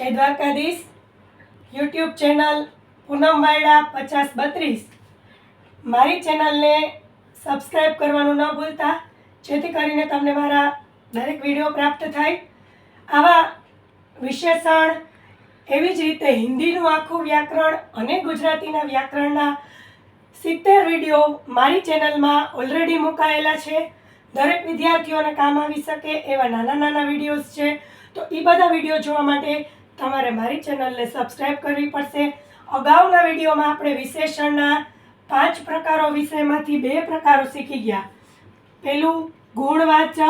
જય Dwarkadhish. YouTube channel Poonam Vayda પચાસ બત્રીસ. મારી ચેનલને સબસ્ક્રાઈબ કરવાનું ન ભૂલતા, જેથી કરીને તમને મારા દરેક વીડિયો પ્રાપ્ત થાય. આવા વિશેષણ, એવી જ રીતે હિન્દીનું આખું વ્યાકરણ અને ગુજરાતીના વ્યાકરણના સિત્તેર વીડિયો મારી ચેનલમાં ઓલરેડી મુકાયેલા છે. દરેક વિદ્યાર્થીઓને કામ આવી શકે એવા નાના નાના વિડીયોઝ છે. તો એ બધા વીડિયો જોવા માટે તમારે મારી ચેનલને સબસ્ક્રાઈબ કરવી પડશે. અગાઉના વિડીયોમાં આપણે વિશેષણના પાંચ પ્રકારો વિષયમાંથી બે પ્રકારો શીખી ગયા. પેલું, ગુણવાચક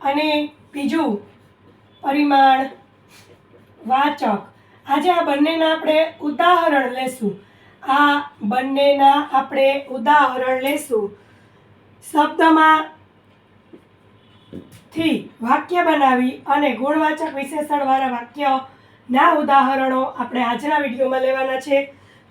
અને બીજું પરિમાણ વાચક આજે આ બંનેના આપણે ઉદાહરણ લેશું. આ બંનેના આપણે ઉદાહરણ લેશું. શબ્દમાં થી વાક્ય બનાવી અને ગુણવાચક વિશેષણવાળા વાક્યના ઉદાહરણો આપણે આજના વિડીયોમાં લેવાના છે.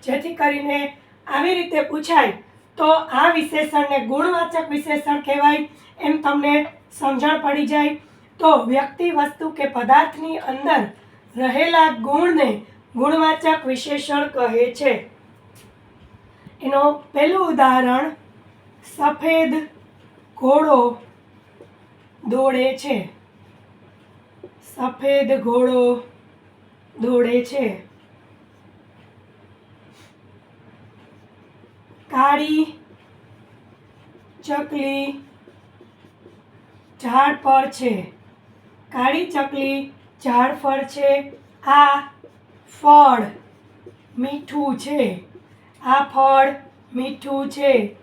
જેથી કરીને આવી રીતે પૂછાય તો આ વિશેષણને ગુણવાચક વિશેષણ કહેવાય એમ તમને સમજણ પડી જાય. તો વ્યક્તિ, વસ્તુ કે પદાર્થની અંદર રહેલા ગુણને ગુણવાચક વિશેષણ કહે છે. એનો પહેલું ઉદાહરણ સફેદ ઘોડો દોડે છે. સફેદ ઘોડો દોડે છે. કાળી ચકલી ઝાડ પર છે. કાળી ચકલી ઝાડ પર છે. આ ફળ મીઠું છે. આ ફળ મીઠું છે.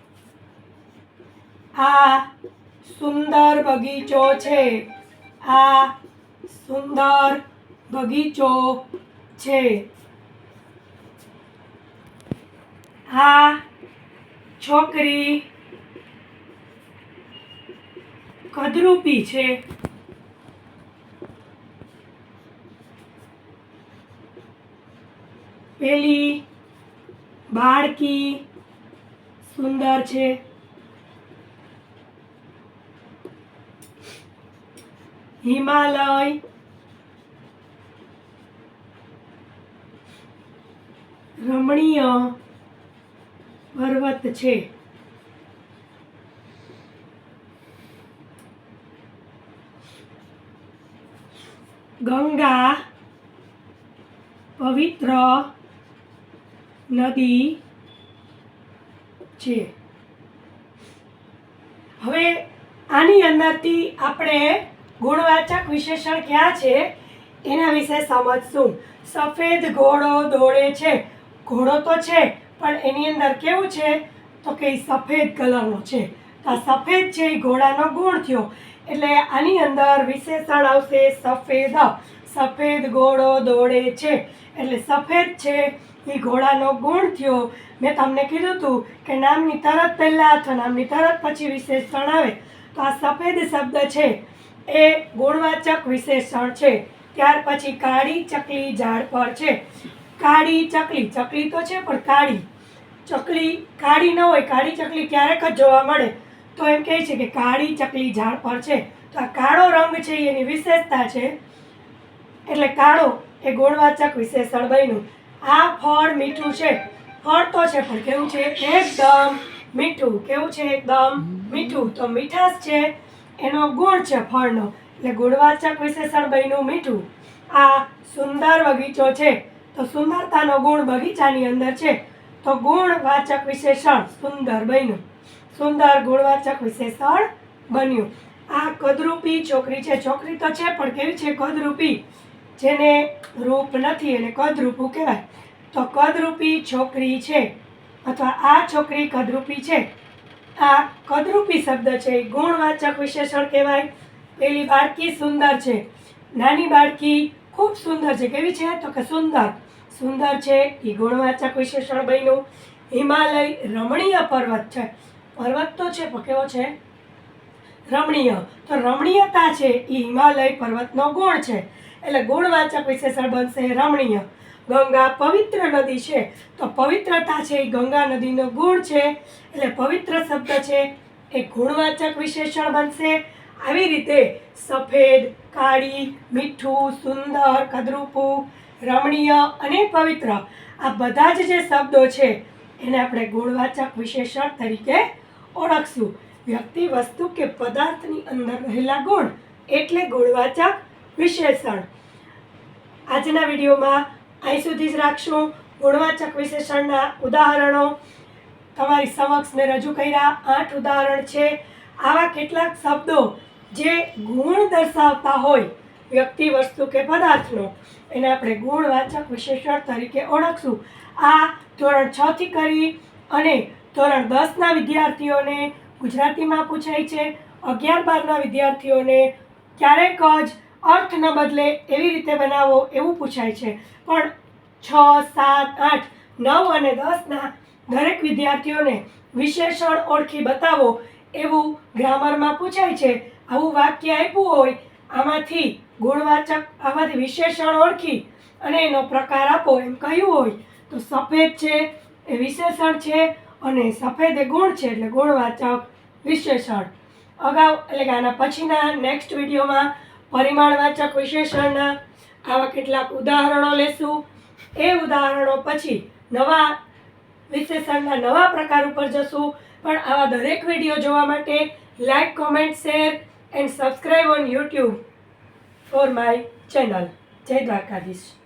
આ સુંદર બગીચો છે. આ સુંદર બગીચો છે. આ છોકરી કદરૂપી છે. પેલી બાળકી સુંદર છે. હિમાલય રમણીય પર્વત છે. ગંગા પવિત્ર નદી છે. હવે આની અંદરથી આપણે ગુણવાચક વિશેષણ ક્યાં છે? એના વિશે સમજશું. સફેદ ઘોડો દોડે છે. ઘોડો તો છે, પણ એની અંદર કેવું છે? તો કે સફેદ કલરનો છે. તો આ સફેદ છે એ ઘોડાનો ગુણ થયો. એટલે આની અંદર વિશેષણ આવશે સફેદ. સફેદ ઘોડો દોડે છે. એટલે સફેદ છે એ ઘોડાનો ગુણ થયો. મેં તમને કીધું હતું કે નામની તરત પહેલાં અથવા નામની તરત પછી વિશેષણ આવે. તો આ સફેદ શબ્દ છે. એ ગુણવાચક વિશેષણ છે. ત્યાર પછી કાળી ચકલી ઝાડ પર છે. કાળી ચકલી ચકલી તો છે પણ કાળી. ચકલી કાળી ન હોય, કાળી ચકલી ક્યારેક જ જોવા મળે. તો એમ કહે છે કે કાળી ચકલી ઝાડ પર છે. તો આ કાળો રંગ છે એની વિશેષતા છે. એટલે કાળો એ ગુણવાચક વિશેષણ બન્યું. આ ફળ મીઠું છે. ફળ તો છે પણ કેવું છે? એકદમ મીઠું. કેવું છે એકદમ મીઠું? તો મીઠાશ છે. એનો ગુણ છે ફળનો. એટલે ગુણવાચક વિશેષણ બન્યું મીઠું. આ સુંદર બગીચો છે. તો સુંદરતાનો ગુણ બગીચાની અંદર છે. તો ગુણવાચક વિશેષણ સુંદર બન્યું. સુંદર ગુણવાચક વિશેષણ બન્યું. આ કદરૂપી છોકરી છે. છોકરી તો છે, પણ કેવી છે કદરૂપી? જેને રૂપ નથી, એને કદરૂપું કહેવાય. તો કદરૂપી છોકરી છે, અથવા આ છોકરી કદરૂપી છે. આ કદરૂપી શબ્દ છે. ગુણવાચક વિશેષણ કહેવાય. પેલી બાળકી સુંદર છે. નાની બાળકી ખૂબ સુંદર છે. કેવી છે? તો કે સુંદર. સુંદર છે, એ ગુણવાચક વિશેષણ બન્યું. હિમાલય રમણીય પર્વત છે. પર્વત તો છે, પણ કેવો છે? રમણીય. તો રમણીયતા છે, એ હિમાલય પર્વતનો ગુણ છે. એટલે ગુણવાચક વિશેષણ બનશે રમણીય. ગંગા પવિત્ર નદી છે. તો પવિત્રતા છે એ ગંગા નદીનો ગુણ છે. એટલે પવિત્ર શબ્દ છે એ ગુણવાચક વિશેષણ બનશે. આવી રીતે સફેદ, કાળી, મીઠું, સુંદર, કદરૂપું, રમણીય અને પવિત્ર આ બધા જ જે શબ્દો છે એને આપણે ગુણવાચક વિશેષણ તરીકે ઓળખશું. વ્યક્તિ, વસ્તુ કે પદાર્થની અંદર રહેલા ગુણ એટલે ગુણવાચક વિશેષણ. આજના વિડીયોમાં અહીં સુધી જ રાખશું. ગુણવાચક વિશેષણના ઉદાહરણો તમારી સમક્ષ મેં રજૂ કર્યા. આઠ ઉદાહરણ છે. આવા કેટલાક શબ્દો જે ગુણ દર્શાવતા હોય, વ્યક્તિ વસ્તુ કે પદાર્થનો, એને આપણે ગુણવાચક વિશેષણ તરીકે ઓળખશું. આ ધોરણ છ થી કરી અને ધોરણ દસના વિદ્યાર્થીઓને ગુજરાતીમાં પૂછાય છે. અગિયાર બારના વિદ્યાર્થીઓને ક્યારેક જ અર્થના બદલે એવી રીતે બનાવો એવું પૂછાય છે. પણ છ, સાત, આઠ, નવ અને દસના દરેક વિદ્યાર્થીઓને વિશેષણ ઓળખી બતાવો એવું ગ્રામરમાં પૂછાય છે. આવું વાક્ય આપ્યું હોય, આમાંથી ગુણવાચક આમાંથી વિશેષણ ઓળખી અને એનો પ્રકાર આપો એમ કહ્યું હોય. તો સફેદ છે એ વિશેષણ છે અને સફેદ એ ગુણ છે એટલે ગુણવાચક વિશેષણ. અગાઉ એટલે કે આના પછીના નેક્સ્ટ વિડીયોમાં પરિમાણવાચક વિશેષણના આવા કેટલાક ઉદાહરણો લેશું. એ ઉદાહરણો પછી નવા વિશેષણના નવા પ્રકાર ઉપર જશું. પણ આવા દરેક વીડિયો જોવા માટે like, comment, share and subscribe on YouTube for my channel. જય દ્વારકાધીશ.